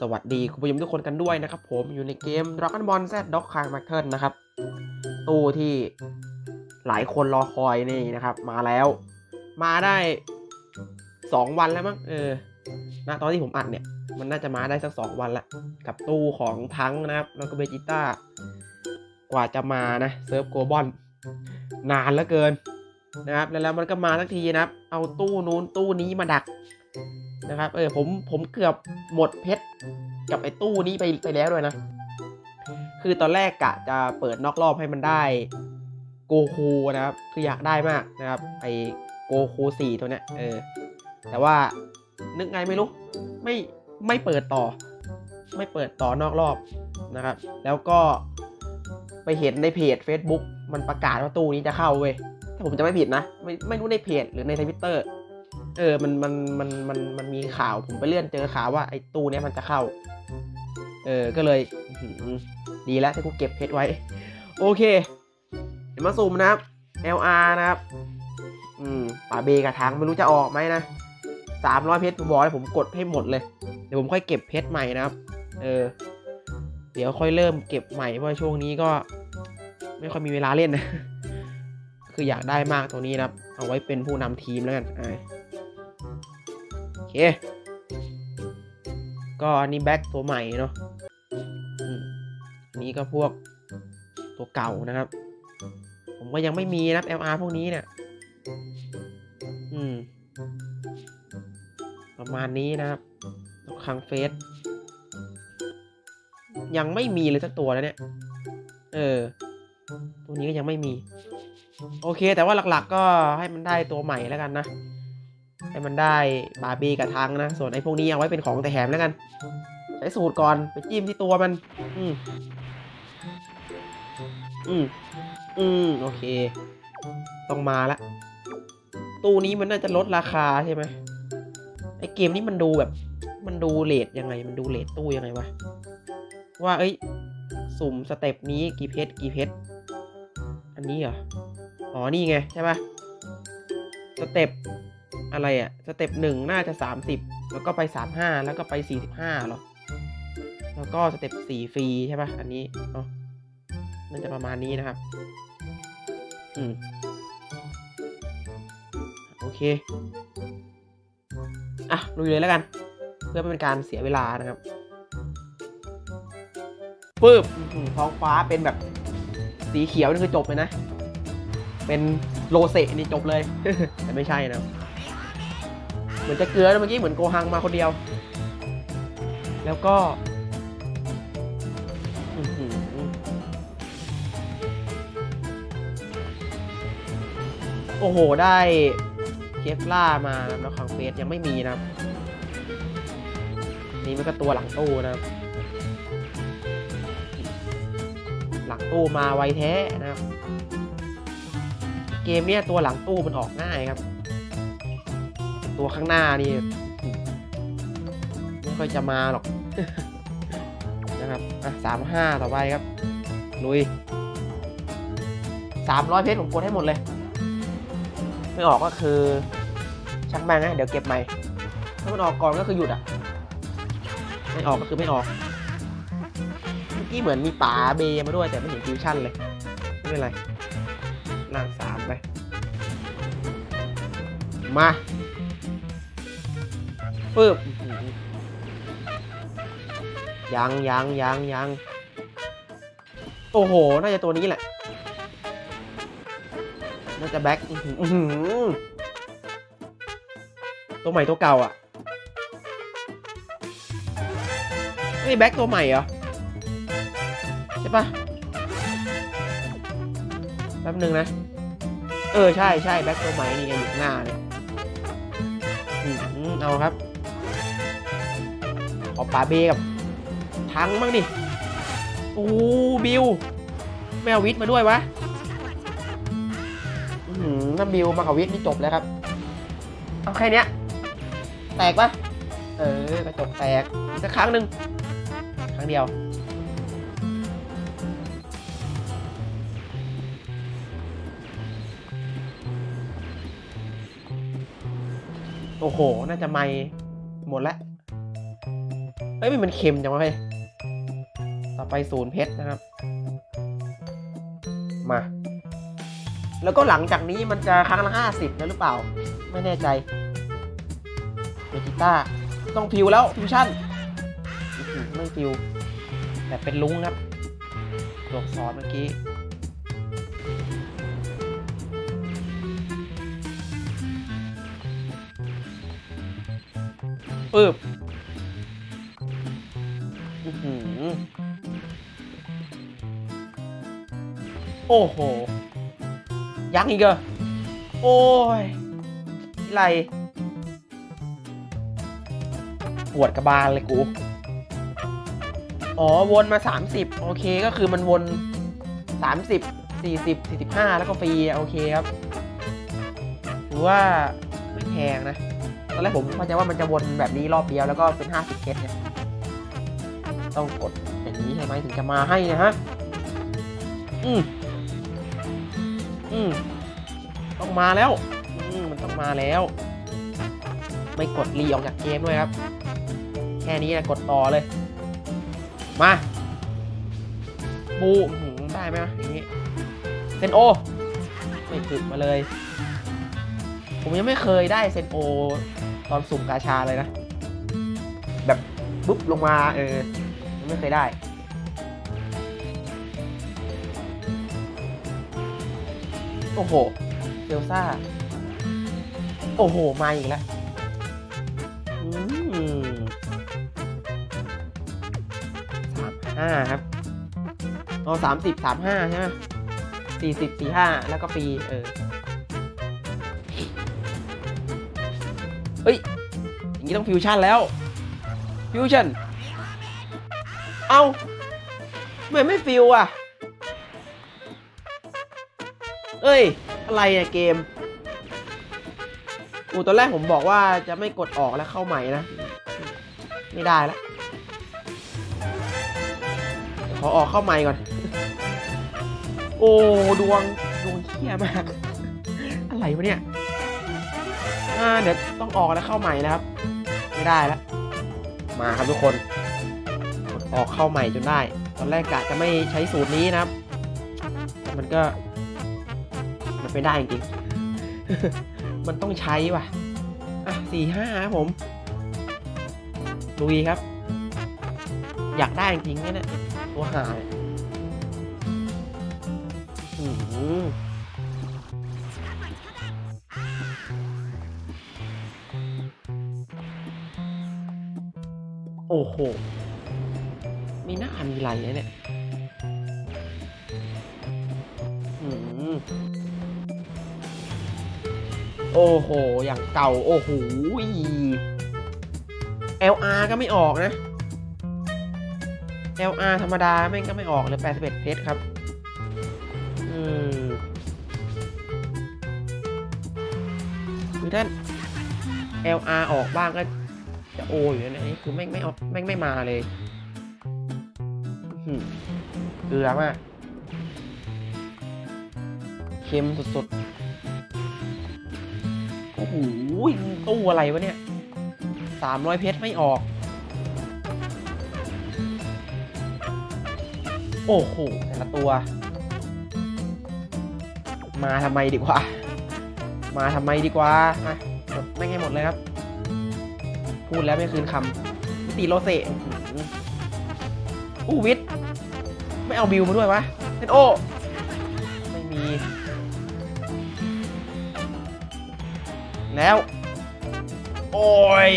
สวัสดีคุณผู้ชมทุกคนกันด้วยนะครับ ผมอยู่ในเกม Dragon Ball Z Dog Card m a c t e r นะครับ ตู้ที่หลายคนรอคอยนี่นะครับ มาแล้ว มาได้สองวันแล้วมั้งเออณตอนที่ผมอัดเนี่ย มันน่าจะมาได้สักสองวันละกับตู้ของทั้งนะครับ แล้วก็เบจิต้ากว่าจะมานะเซิร์ฟโกบอลนานเหลือเกินนะครับแล้วแล้วมันก็มาสักทีนะครับ เอาตู้นู้นตู้นี้มาดัก นะครับ เออผมผมเกือบหมดเพชรกับไอ้ตู้นี้ไปไปแล้วด้วยนะ คือตอนแรกกะจะเปิดนอกรอบให้มันได้โกคูนะครับ คืออยากได้มากนะครับ ไอ้โกคูสี่ตัวเนี้ย เออ แต่ว่านึกไงไม่รู้ ไม่ไม่เปิดต่อ ไม่เปิดต่อนอกรอบนะครับ แล้วก็ไปเห็นในเพจ Facebook มันประกาศว่าตู้นี้จะเข้าเว้ยถ้าผมจะไม่ผิดนะ ไม่ไม่รู้ในเพจหรือในทวิตเตอร์ เออมันมันมันมันมันมีข่าวผมไปเลื่อนเจอข่าวว่าไอ้ตู้เนี้ยมันจะเข้า เออก็เลยดีแล้วที่กูเก็บเพชรไว้ โอเค เดี๋ยวมาซูมนะครับ LR นะครับ อืมป่าเบกระทังไม่รู้จะออกไหมนะสามร้อยเพชรผมบอกให้ผมกดให้หมดเลย เดี๋ยวผมค่อยเก็บเพชรใหม่นะครับ เออ เดี๋ยวค่อยเริ่มเก็บใหม่เพราะช่วงนี้ก็ ไม่ค่อยมีเวลาเล่นนะ คืออยากได้มากตัวนี้นะครับ เอาไว้เป็นผู้นำทีมแล้วกันอ่า เค ก็อันนี้แบ็คตัวใหม่เนาะอันนี้ก็พวกตัวเก่านะครับ ผมก็ยังไม่มีนะ LR พวกนี้เนี่ยอืม ประมาณนี้นะครับตัวคังเฟสยังไม่มีเลยสักตัวแล้วเนี่ย เออ ตัวนี้ก็ยังไม่มี โอเค แต่ว่าหลักๆ ก็ให้มันได้ตัวใหม่แล้วกันนะ ให้มันได้บาร์บี้กับทังนะ ส่วนไอ้พวกนี้เอาไว้เป็นของแต่แถมแล้วกัน ใช้สูตรก่อนไปจิ้มที่ตัวมัน อืมอืมอืมโอเค ต้องมาละ ตู้นี้มันน่าจะลดราคาใช่ไหมไอเกมนี้มันดูแบบ มันดูเลทยังไง มันดูเลทตู้ยังไงวะ ว่า เอ้ย สุ่มสเต็ปนี้กี่เพชรกี่เพชร อันนี้เหรอ อ๋อ นี่ไงใช่ปะสเต็ป อะไรอะสเต็ปหนึ่งน่าจะสามสิบแล้วก็ไปสามห้าแล้วก็ไปสี่สิบห้าหรอ แล้วก็สเต็ปสี่ฟรีใช่ปะอันนี้เนาะมันจะประมาณนี้นะครับ อืม โอเค อะลุยเลยแล้วกัน เพื่อไม่เป็นการเสียเวลานะครับปึ๊บท้องฟ้าเป็นแบบสีเขียวนี่คือจบเลยนะ เป็นโลเซนี่จบเลย แต่ไม่ใช่นะ เหมือนจะเกลือนะเมื่อกี้เหมือนโกฮังมาคนเดียว แล้วก็โอ้โห ได้เคฟล่ามานะแล้วขังเฟสยังไม่มีนะครับ นี่มันก็ตัวหลังตู้นะครับ หลังตู้มาไวแท้นะครับ เกมเนี้ยตัวหลังตู้มันออกง่ายครับ ตัวข้างหน้านี่ไม่ค่อยจะมาหรอกนะครับอะสามห้าต่อไปครับ ลุยสามร้อยเพชรผมกดให้หมดเลย ไม่ออกก็คือช่างแม่งนะเดี๋ยวเก็บใหม่ ถ้ามันออกก่อนก็คือหยุดอะ ไม่ออกก็คือไม่ออกเมื่อกี้เหมือนมีป๋าเบมาด้วยแต่ไม่เห็นฟิวชั่นเลย ไม่เป็นไรล่างสามไป มา ปึ๊บยังยังยังยังโอ้โห น่าจะตัวนี้แหละ น่าจะแบ็คตัวใหม่ตัวเก่าอะ นี่แบ็คตัวใหม่เหรอ ใช่ปะแป๊บนึงนะ เออ ใช่ใช่แบ็คตัวใหม่นี่ไงอยู่หน้าเลยเอาครับ เอาปาเบกับทังบ้างดิโอ้บิวไม่เอาวิทมาด้วยวะหือถ้าบิวมากับวิทนี่จบแล้วครับ เอาแค่เนี้ยแตกปะเออกระจกแตกอีกสักครั้งหนึ่งครั้งเดียวโอ้โห น่าจะไม่หมดแล้ว เอ้ยมันเค็มจังวะเฮ้ยต่อไปศูนย์เพชรนะครับ มา แล้วก็หลังจากนี้มันจะครั้งละห้าสิบแล้วหรือเปล่า ไม่แน่ใจเบจิต้าต้องฟิวแล้วฟิวชั่นไม่ฟิว แต่เป็นลุงครับตัวอักษรเมื่อกี้ปึ๊บ อ้โห ยังอีกเหรอ โอ้ยอะไรปวดกระบาลเลยกู อ๋อ วนมา 30 โอเคก็คือมันวน 30 40 45 แล้วก็ฟรี โอเคครับถือว่าไม่แพงนะ ตอนแรกผมเข้าใจว่ามันจะวนแบบนี้รอบเดียวแล้วก็เป็น 50เพชรเนี่ย ต้องกดอย่างนี้ใช่ไหมถึงจะมาให้นะฮะ อืม อืมต้องมาแล้วอืมมันต้องมาแล้ว ไม่กดรีออกจากเกมด้วยครับ แค่นี้นะกดต่อเลย มาบูได้ไหมอย่างนี้เซนโอ ไม่ถึกมาเลย ผมยังไม่เคยได้เซนโอ ตอนสุ่มกาชาเลยนะ แบบปุ๊บลงมาเออยังไม่เคยได้ โอ้โหเซลซ่า โอ้โห มาอีกแล้วสามห้าครับเอาสามสิบสามห้าใช่ไหมสี่สิบสี่ห้าแล้วก็ปี เออ เฮ้ย อย่างนี้ต้องฟิวชั่นแล้ว ฟิวชั่น เอาทำไมไม่ฟิวอะ เอ้ย อะไรอะเกมอูตอนแรกผมบอกว่าจะไม่กดออกแล้วเข้าใหม่นะ ไม่ได้แล้วขอออกเข้าใหม่ก่อน โอ้ดวงดวงเขี้ยมาก อะไรวะเนี่ยอ่าเดี๋ยวต้องออกแล้วเข้าใหม่นะครับ ไม่ได้แล้วมาครับทุกคนกดออกเข้าใหม่จนได้ ตอนแรกกะจะไม่ใช้สูตรนี้นะครับ มันก็ ไม่ได้จริง มันต้องใช้ว่ะ อะสี่ห้าครับผมลุยครับ อยากได้จริงๆเนี่ยนะตัวหาเนี่ยอื้อหือโอ้โห มีหน้ามีไหลเนี่ยอืม โอ้โห อย่างเก่า โอ้โห LR ก็ไม่ออกนะ LR ธรรมดาแม่งก็ไม่ออกเลย81เพชรครับ อืมคือถ้า LR ออกบ้างก็จะโออยู่นะนี่คือแม่งไม่ออกแม่งไม่มาเลยเกลือมากเค็มสุดๆ หตู้อะไรวะเนี่ยสามร้อยเพชรไม่ออก โอ้โห แต่ละตัว มาทำไมดีกว่า มาทำไมดีกว่ามาหมดไม่งให้หมดเลยครับ พูดแล้วไม่คืนคำติโรเซอู้วิทย์ไม่เอาบิวมาด้วยวะเซนโอไม่มี แล้ว โอ้ย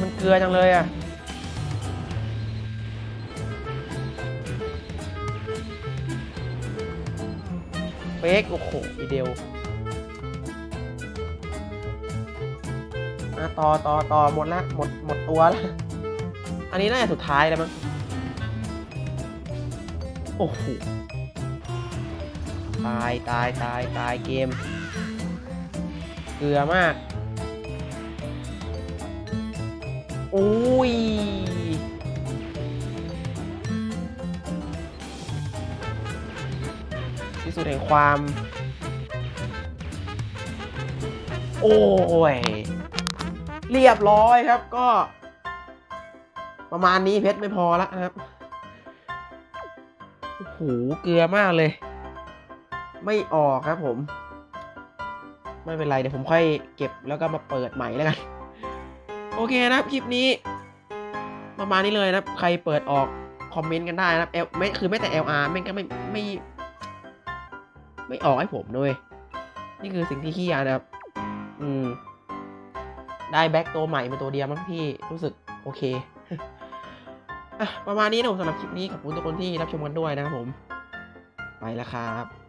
มันเกลือจังเลยอะเฟกโอ้โหอีเดียวอะต่อต่อต่อหมดละหมดหมดตัวแล้วอันนี้น่าจะสุดท้ายแล้วมั้งโอ้โห ตายตายตายตายเกม เกลือมากโอ้ยที่สุดแห่งความ โอ้ย เรียบร้อยครับก็ ประมาณนี้เพชรไม่พอแล้วนะครับโอ้โหเกลือมากเลย ไม่ออกครับผม ไม่เป็นไรเดี๋ยวผมค่อยเก็บแล้วก็มาเปิดใหม่แล้วกัน โอเคนะครับคลิปนี้ประมาณนี้เลยนะครับ ใครเปิดออกคอมเมนต์กันได้นะครับ L ไม่คือไม่แต่ LR แม่งก็ไม่ไม่ ไม่ออกให้ผมด้วย นี่คือสิ่งที่ขี้ยานะครับ อืม ได้แบ็กตัวใหม่เป็นตัวเดียวมั้งพี่รู้สึกโอเคอะประมาณนี้นะผมสำหรับคลิปนี้ขอบคุณทุกคนที่รับชมกันด้วยนะครับผม ไปแล้วครับ